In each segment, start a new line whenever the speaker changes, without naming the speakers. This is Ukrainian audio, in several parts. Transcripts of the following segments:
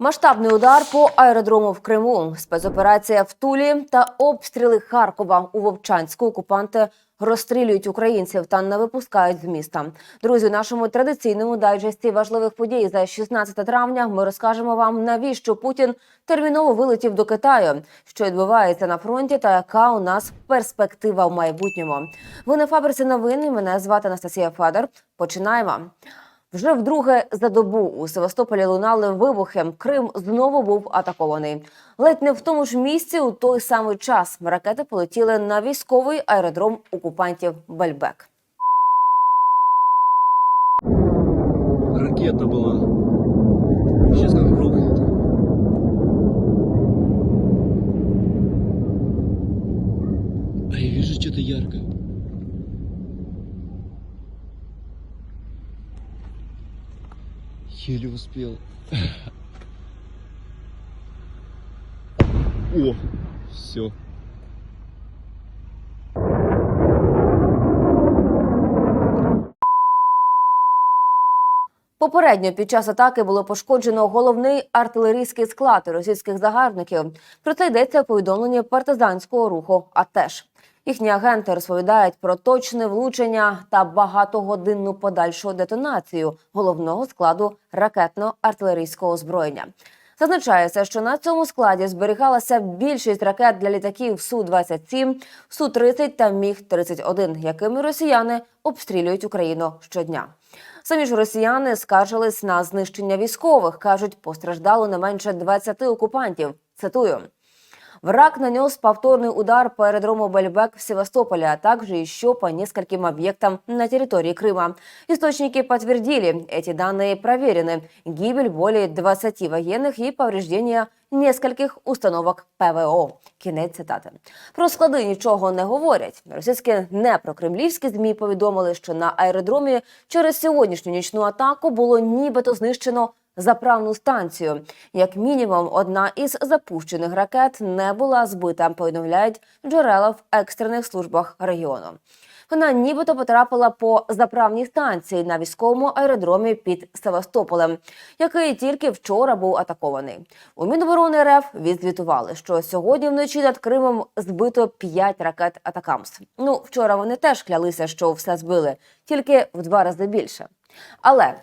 Масштабний удар по аеродрому в Криму, спецоперація в Тулі та обстріли Харкова у Вовчанську. Окупанти розстрілюють українців та не випускають з міста. Друзі, у нашому традиційному дайджесті важливих подій за 16 травня ми розкажемо вам, навіщо Путін терміново вилетів до Китаю, що відбувається на фронті, та яка у нас перспектива в майбутньому. Ви на фабриці новин. Мене звати Анастасія Федор. Починаємо. Вже вдруге за добу у Севастополі лунали вибухи. Крим знову був атакований. Ледь не в тому ж місці у той самий час ракети полетіли на військовий аеродром окупантів Бельбек.
Ракета была. Еле успел. О, все.
Попередньо під час атаки було пошкоджено головний артилерійський склад російських загарбників. Про це йдеться у повідомленні партизанського руху. АТЕШ. Їхні агенти розповідають про точне влучення та багатогодинну подальшу детонацію головного складу ракетно-артилерійського озброєння. Зазначається, що на цьому складі зберігалася більшість ракет для літаків су 27 су 30 та міг 31 якими росіяни обстрілюють Україну щодня. Самі ж росіяни скаржились на знищення військових. кажуть, постраждало не менше 20 окупантів. Цитую. Враг нанес повторный удар по аэродрому Бельбек в Севастополе, а также еще по нескольким объектам на территории Крыма. Источники подтвердили, эти данные проверены. Гибель более 20 военных и повреждения нескольких установок ПВО. Кінець цитати. Про склади нічого не говорять. Російські непрокремлівські змі повідомили, що на аеродромі через сьогоднішню нічну атаку було нібито знищено заправну станцію. Як мінімум, одна із запущених ракет не була збита. Повідомляють джерела в екстрених службах регіону. Вона нібито потрапила по заправній станції на військовому аеродромі під Севастополем, який тільки вчора був атакований. У Міноборони РФ відзвітували, що сьогодні вночі над Кримом збито 5 ракет Атакамс. Ну вчора вони теж клялися, що все збили, тільки в два рази більше. Але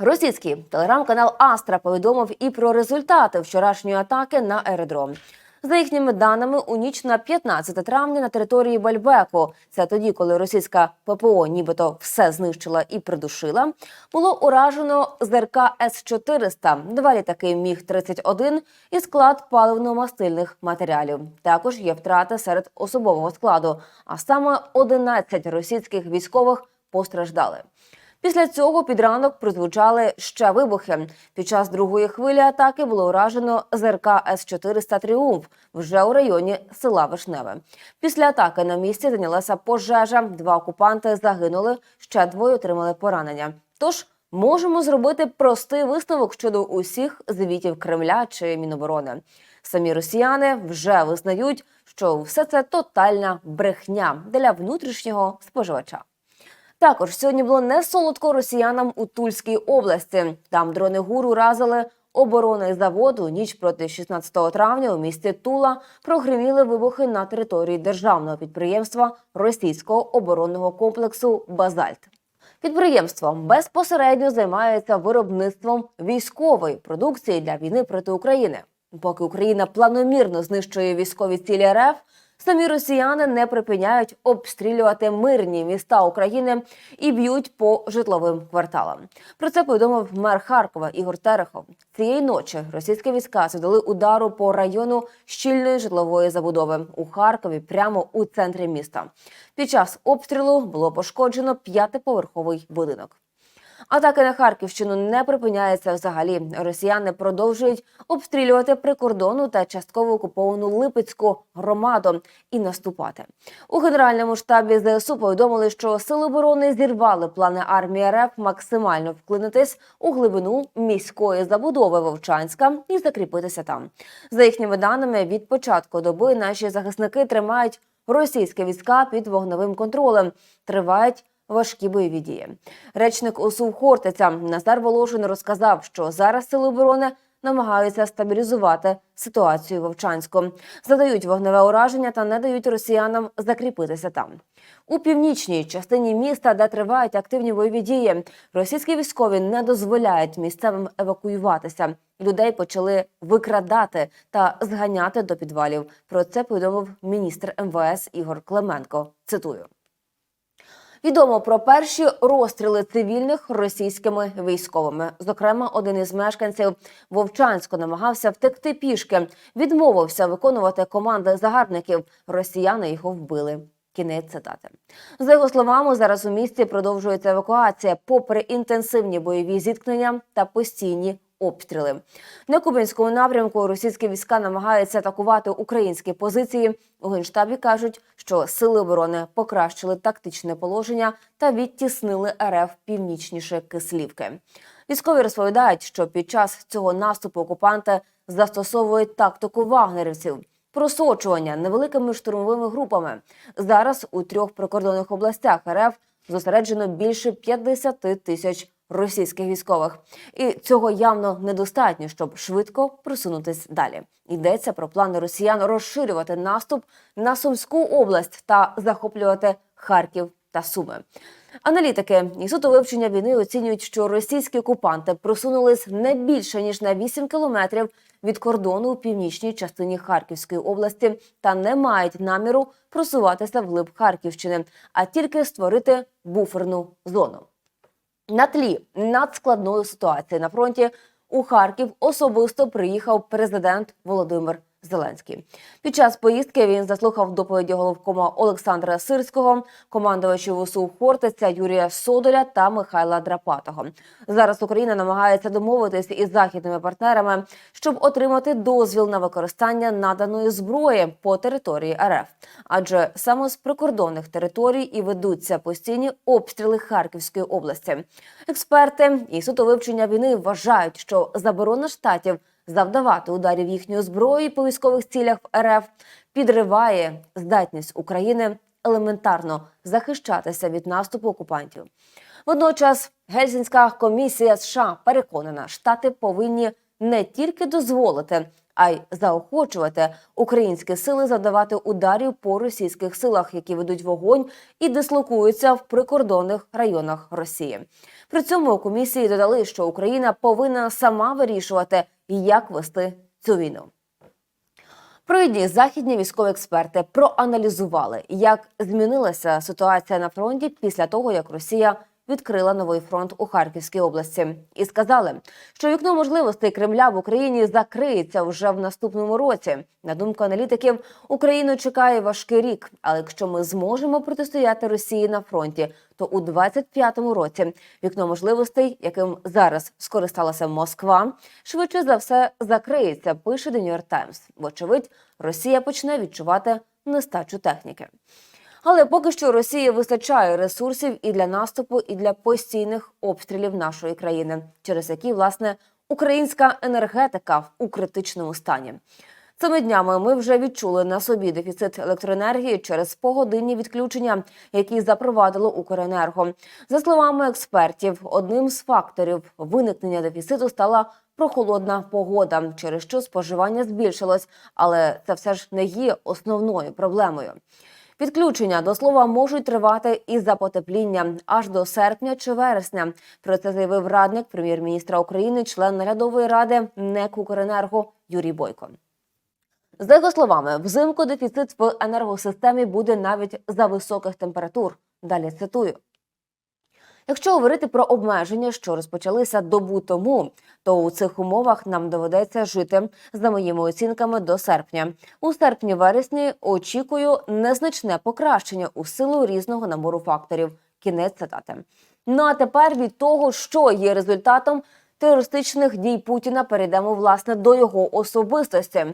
Російський телеграм-канал Астра повідомив і про результати вчорашньої атаки на аеродром. За їхніми даними, у ніч на 15 травня на території Бальбеку, це тоді, коли російська ППО нібито все знищила і придушила, було уражено ЗРК С-400, два літаки Міг-31 і склад паливно-мастильних матеріалів. Також є втрати серед особового складу, а саме 11 російських військових постраждали. Після цього під ранок прозвучали ще вибухи. Під час другої хвилі атаки було уражено ЗРК С-400 «Тріумф» вже у районі села Вишневе. Після атаки на місці зайнялася пожежа. Два окупанти загинули, ще двоє отримали поранення. Тож можемо зробити простий висновок щодо усіх звітів Кремля чи Міноборони. Самі росіяни вже визнають, що все це тотальна брехня для внутрішнього споживача. Також сьогодні було не солодко росіянам у Тульській області. Там дрони гуру разили оборонний завод у ніч проти 16 травня у місті Тула прогреміли вибухи на території державного підприємства російського оборонного комплексу Базальт. Підприємство безпосередньо займається виробництвом військової продукції для війни проти України. Поки Україна планомірно знищує військові цілі РФ, самі росіяни не припиняють обстрілювати мирні міста України і б'ють по житловим кварталам. Про це повідомив мер Харкова Ігор Терехов. Цієї ночі російські війська завдали удару по району щільної житлової забудови у Харкові, прямо у центрі міста. Під час обстрілу було пошкоджено п'ятиповерховий будинок. Атаки на Харківщину не припиняються взагалі. Росіяни продовжують обстрілювати прикордонну та частково окуповану Липецьку громаду і наступати. У генеральному штабі ЗСУ повідомили, що сили оборони зірвали плани армії РФ максимально вклинитись у глибину міської забудови Вовчанська і закріпитися там. За їхніми даними, від початку доби наші захисники тримають російські війська під вогневим контролем. Тривають важкі бойові дії. Речник ОСУ Хортиця Назар Волошин розказав, що зараз сили оборони намагаються стабілізувати ситуацію в Вовчанську, задають вогневе ураження та не дають росіянам закріпитися там. У північній частині міста, де тривають активні бойові дії, російські військові не дозволяють місцевим евакуюватися. Людей почали викрадати та зганяти до підвалів. Про це повідомив міністр МВС Ігор Клименко. Цитую. Відомо про перші розстріли цивільних російськими військовими. Зокрема, один із мешканців Вовчанську намагався втекти пішки, відмовився виконувати команди загарбників. Росіяни його вбили. Кінець цитати. За його словами, зараз у місті продовжується евакуація, попри інтенсивні бойові зіткнення та постійні обстріли. На Кубинському напрямку російські війська намагаються атакувати українські позиції. У генштабі кажуть, що сили оборони покращили тактичне положення та відтіснили РФ північніше Кислівки. Військові розповідають, що під час цього наступу окупанти застосовують тактику вагнерівців. Просочування невеликими штурмовими групами. Зараз у трьох прикордонних областях РФ зосереджено більше 50 тисяч російських військових, і цього явно недостатньо, щоб швидко просунутись далі. Йдеться про плани росіян розширювати наступ на Сумську область та захоплювати Харків та Суми. Аналітики інституту вивчення війни оцінюють, що російські окупанти просунулись не більше ніж на 8 кілометрів від кордону у північній частині Харківської області та не мають наміру просуватися вглиб Харківщини, а тільки створити буферну зону. На тлі надскладної ситуації. На фронті у Харків особисто приїхав президент Володимир Зеленський. Під час поїздки він заслухав доповіді головкома Олександра Сирського, командувачів УСУ Хортиця Юрія Содоля та Михайла Драпатого. Зараз Україна намагається домовитися із західними партнерами, щоб отримати дозвіл на використання наданої зброї по території РФ. Адже саме з прикордонних територій і ведуться постійні обстріли Харківської області. Експерти і суто вивчення війни вважають, що заборона штатів завдавати ударів їхньої зброї по військових цілях в РФ підриває здатність України елементарно захищатися від наступу окупантів. Водночас Гельсінська комісія США переконана, штати повинні не тільки дозволити, а й заохочувати українські сили завдавати ударів по російських силах, які ведуть вогонь і дислокуються в прикордонних районах Росії. При цьому комісії додали, що Україна повинна сама вирішувати, як вести цю війну. Провідні західні військові експерти проаналізували, як змінилася ситуація на фронті після того, як Росія відкрила новий фронт у Харківській області, і сказали, що вікно можливостей Кремля в Україні закриється вже в наступному році. На думку аналітиків, Україну чекає важкий рік. Але якщо ми зможемо протистояти Росії на фронті, то у 25-му році вікно можливостей, яким зараз скористалася Москва, швидше за все закриється. Пише The New York Times. Вочевидь, Росія почне відчувати нестачу техніки. Але поки що Росії вистачає ресурсів і для наступу, і для постійних обстрілів нашої країни, через які власне українська енергетика у критичному стані. Цими днями ми вже відчули на собі дефіцит електроенергії через погодинні відключення, які запровадило Укренерго. За словами експертів, одним з факторів виникнення дефіциту стала прохолодна погода, через що споживання збільшилось, але це все ж не є основною проблемою. Відключення до слова можуть тривати і за потепління аж до серпня чи вересня. Про це заявив радник прем'єр-міністра України, член наглядової ради НЕК «Укренерго» Юрій Бойко. За його словами, взимку дефіцит в енергосистемі буде навіть за високих температур. Далі цитую. Якщо говорити про обмеження, що розпочалися добу тому, то у цих умовах нам доведеться жити за моїми оцінками до серпня. У серпні-вересні очікую незначне покращення у силу різного набору факторів. Кінець цитати. Ну а тепер від того, що є результатом терористичних дій Путіна, перейдемо власне до його особистості.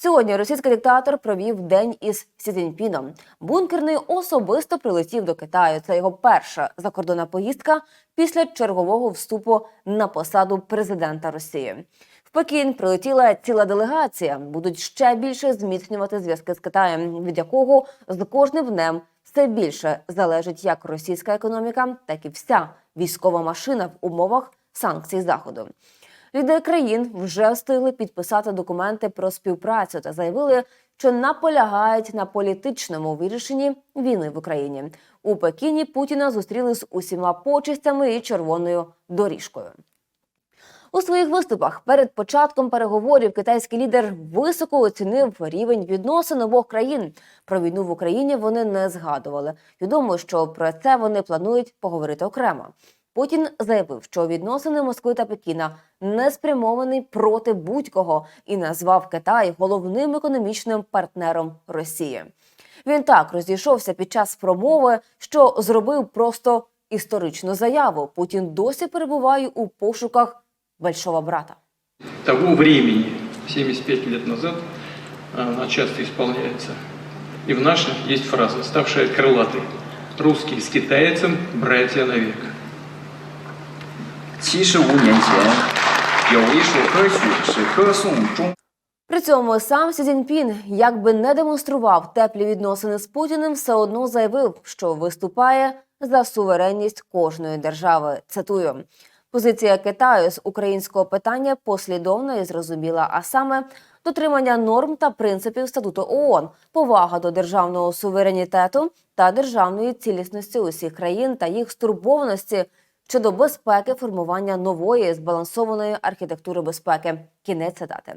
Сьогодні російський диктатор провів день із Сі Цзіньпіном. Бункерний особисто прилетів до Китаю. Це його перша закордонна поїздка після чергового вступу на посаду президента Росії. В Пекін прилетіла ціла делегація. Будуть ще більше зміцнювати зв'язки з Китаєм, від якого з кожним днем все більше залежить як російська економіка, так і вся військова машина в умовах санкцій заходу. Лідери країн вже встигли підписати документи про співпрацю та заявили, що наполягають на політичному вирішенні війни в Україні. У Пекіні Путіна зустріли з усіма почестями і червоною доріжкою. У своїх виступах перед початком переговорів китайський лідер високо оцінив рівень відносин обох країн. Про війну в Україні вони не згадували. Відомо, що про це вони планують поговорити окремо. Путін заявив, що відносини Москви та Пекіна не спрямовані проти будь-кого і назвав Китай головним економічним партнером Росії. Він так розійшовся під час промови, що зробив просто історичну заяву. Путін досі перебуває у пошуках большого брата.
того времени, 75 лет назад, она часто исполняется. И в наших есть фраза, ставшая крылатой. Русские с китайцем – братья навек.
七十五年前，有一首歌曲是歌颂中
При цьому сам Сі Цзіньпін, як би не демонстрував теплі відносини з Путіним, все одно заявив, що виступає за суверенність кожної держави. Цитую. Позиція Китаю з українського питання послідовна і зрозуміла, а саме дотримання норм та принципів статуту ООН, повага до державного суверенітету та державної цілісності усіх країн та їх стурбованості щодо безпеки формування нової збалансованої архітектури безпеки. Кінець цитати.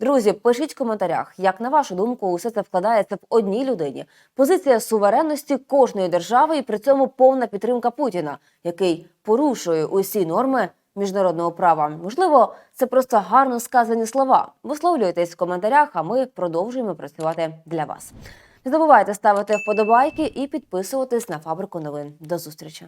Друзі, пишіть в коментарях, як на вашу думку, усе це вкладається в одній людині. Позиція суверенності кожної держави і при цьому повна підтримка Путіна, який порушує усі норми міжнародного права. Можливо, це просто гарно сказані слова. Висловлюйтесь в коментарях, а ми продовжуємо працювати для вас. Не забувайте ставити вподобайки і підписуватись на фабрику новин. До зустрічі.